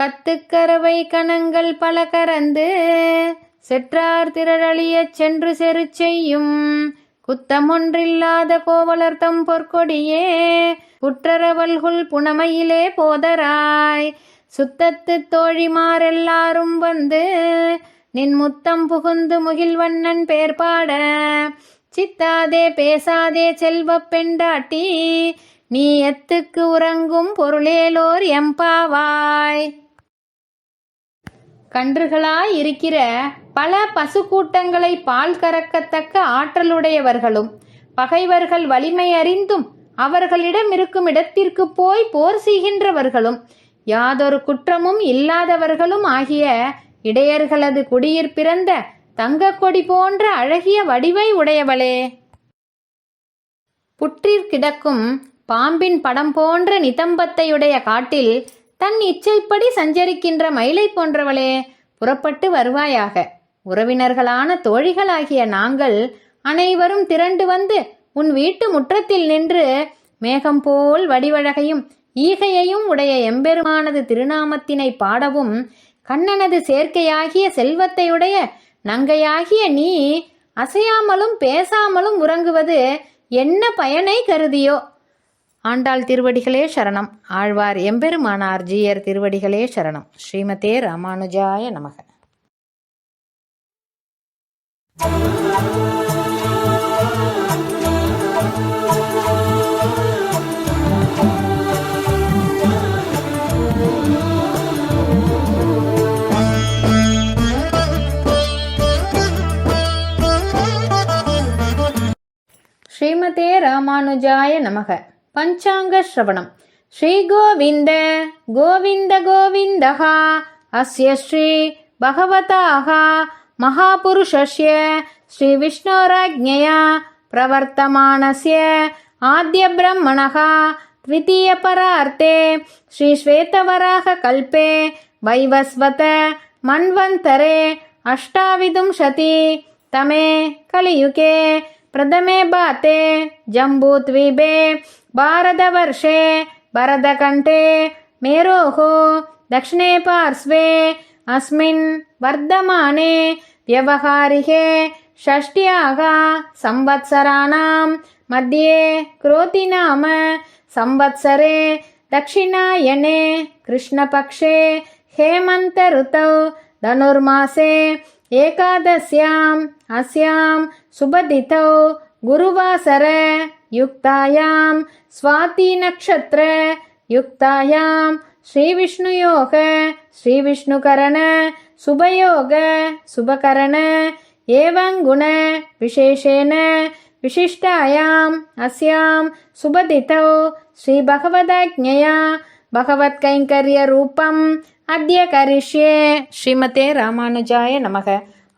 கத்துக்கரவை கணங்கள் பல கறந்து செற்றார் திரளழியச் சென்று செரு செய்யும் குத்தமொன்றில்லாத கோவலர்த்தம் பொற்கொடியே புற்றரவல்குள் புனமையிலே போதராய். சுத்தத்து தோழிமாரெல்லாரும் வந்து நின் முத்தம் புகுந்து முகில்வண்ணன் பேர்பாட சித்தாதே பேசாதே செல்வப் பெண்டாட்டி நீ எத்துக்கு உறங்கும் பொருளேலோர் எம்பாவாய் கன்றுகளாய் இருக்கிற பல பசு கூட்டங்களை பால் கறக்கத்தக்க ஆற்றலுடையவர்களும் பகைவர்கள் வலிமை அறிந்தும் அவர்களிடம் இருக்கும் இடத்திற்கு போய் போர் செய்கின்றவர்களும் யாதொரு குற்றமும் இல்லாதவர்களும் ஆகிய இடையர்களது குடியிற் பிறந்த தங்கக்கொடி போன்ற அழகிய வடிவை உடையவளே. புற்றிற் கிடக்கும் பாம்பின் படம் போன்ற நிதம்பத்தையுடைய காட்டில் தன் இச்சைப்படி சஞ்சரிக்கின்ற மயிலை போன்றவளே. புறப்பட்டு வருவாயாக. உறவினர்களான தோழிகளாகிய நாங்கள் அனைவரும் திரண்டு வந்து உன் வீட்டு முற்றத்தில் நின்று மேகம் போல் வடிவழகையும் ஈகையையும் உடைய எம்பெருமானது திருநாமத்தினை பாடவும் கண்ணனது சேர்க்கையாகிய செல்வத்தையுடைய நங்கையாகிய நீ அசையாமலும் பேசாமலும் உறங்குவது என்ன பயனை கருதியோ? ஆண்டாள் திருவடிகளே சரணம். ஆழ்வார் எம்பெருமானார் ஜீயர் திருவடிகளே சரணம். ஸ்ரீமதே ராமானுஜாய நமக. ஸ்ரீமதே ராமானுஜாய நமக. பஞ்சாங்க ஸ்ரவணம் ஸ்ரீ கோவிந்த கோவிந்த கோவிந்தः அஸ்ய ஸ்ரீ பகவதாः महापुरुषस्य श्रीविष्णोराज्ञया प्रवर्तमानस्य आद्यब्रह्मणः द्वितीयपरार्ते श्रीश्वेतवराहकल्पे वैवस्वत मन्वन्तरे अष्टाविंशति तमे कलियुगे प्रथमे बाते जम्बूद्वीपे भारतवर्षे भरतकण्ठे मेरोः दक्षिणे पार्श्वे अस्मिन् वर्धमाने व्यवहारिके षष्ट्याः संवत्सराणां मध्ये क्रोतिनाम संवत्सरे दक्षिणायने कृष्णपक्षे हेमन्तऋतौ धनुर्मासे एकादश्याम् अस्यां सुबदितौ गुरुवासर युक्तायां स्वातिनक्षत्र युक्तायां श्रीविष्णुयोग श्रीविष्णुकरण शुभयोग शुभकरण एवं गुण विशेषेण विशिष्टायाम् अस्यां सुबदितौ श्रीभगवदाज्ञया भगवत्कैङ्कर्यरूपम् अद्य करिष्ये ஸ்ரீமதே ராமானுஜாய நமக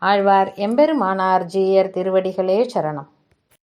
ஆழ்வார் எம்பெருமானார் ஜீயர் திருவடிகளே சரணம்